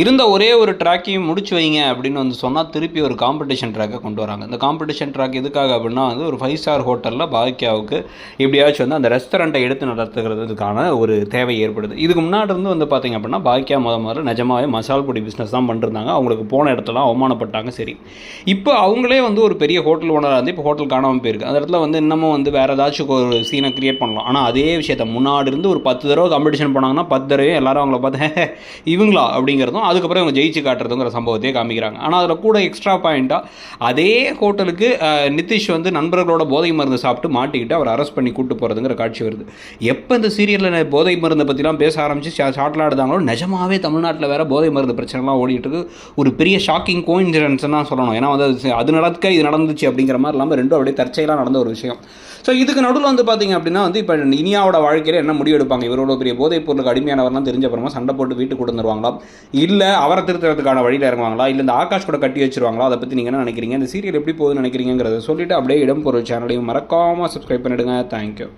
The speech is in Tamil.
இருந்த ஒரே ஒரு ட்ராக்கையும் முடிச்சு வைங்க அப்படின்னு வந்து சொன்னால் திருப்பி ஒரு காம்படிஷன் ட்ராக்கை கொண்டு வராங்க. இந்த காம்படிஷன் ட்ராக் எதுக்காக அப்படின்னா வந்து ஒரு ஃபைவ் ஸ்டார் ஹோட்டலில் பாக்கியாவுக்கு எப்படியாச்சும் வந்து அந்த ரெஸ்டாரண்ட்டை எடுத்து நடத்துகிறதுக்கான ஒரு தேவை ஏற்படுது. இதுக்கு முன்னாடி இருந்து வந்து பார்த்தீங்க அப்படின்னா பாக்கியா முத முதல்ல நிஜமாவே மசால் பொடி பிஸ்னஸ் தான் பண்ணிருந்தாங்க அவங்களுக்கு போன இடத்துலாம் அவமானப்பட்டாங்க சரி. இப்போ அவங்களே வந்து ஒரு பெரிய ஹோட்டல் ஓனராக இருந்து இப்போ ஹோட்டல் காணாமல் போயிருக்கு. அந்த இடத்துல வந்து இன்னமும் வந்து வேறு ஏதாச்சும் ஒரு சீனை கிரியேட் பண்ணலாம். ஆனால் அதே விஷயத்த முன்னாடி இருந்து ஒரு பத்து தடவை காம்படிஷன் போனாங்கன்னா பத்து தடவை எல்லாரும் அவங்கள பார்த்து இவங்களா? அப்படிங்கிறதும் அதுக்கப்புறம் இவங்க ஜெயிச்சு காட்டுறதுங்கிற சம்பவத்தையே காமிக்கிறாங்க. ஆனால் அதில் கூட எக்ஸ்ட்ரா பாயிண்ட்டாக அதே ஹோட்டலுக்கு நிதிஷ் வந்து நண்பர்களோட போதை மருந்து சாப்பிட்டு மாட்டிக்கிட்டு அவர் அரெஸ்ட் பண்ணி கூட்டு போகிறதுங்கிற காட்சி வருது. எப்போ இந்த சீரியலில் போதை மருந்தை பற்றிலாம் பேச ஆரம்பிச்சு ஷார்ட்லாம் எடுத்தாங்களோ நிஜமாவே தமிழ்நாட்டில் வேற போதை மருந்து பிரச்சனைலாம் ஓடிட்டுருக்கு ஒரு பெரிய ஷாக்கிங் கோயின்சிடன்ஸ் தான் சொல்லணும். ஏன்னா வந்து அது அது நடக்க இது நடந்துச்சு அப்படிங்கிற மாதிரி இல்லாமல் ரெண்டும் அப்படியே தற்செயலாக நடந்த ஒரு விஷயம். ஸோ இதுக்கு நடுவில் வந்து பார்த்தீங்க அப்படின்னா வந்து இப்போ இனியாவோட வாழ்க்கையில் என்ன முடிவு எடுப்பாங்க இவரோட பெரிய போதைப் பொருளுக்கு அடிமையானவர்லாம் தெரிஞ்ச அப்புறமா சண்டை போட்டு வீட்டுக்கு கொண்டு வந்துருவாங்களா இல்லை அவரை திருத்துறதுக்கான வழியில் இறங்குவாங்களா? இல்லை இந்த ஆகாஷ் கூட கட்டி வச்சிருவாங்களா? அதை பற்றி நீங்கள் என்ன நினைக்கிறீங்க? இந்த சீரியல் எப்படி போகுதுன்னு நினைக்கிறீங்கிறத சொல்லிவிட்டு அப்படியே இடம் பொருள் சேனலையும் மறக்காமல் சப்ஸ்கிரைப் பண்ணிடுங்க. தேங்க்யூ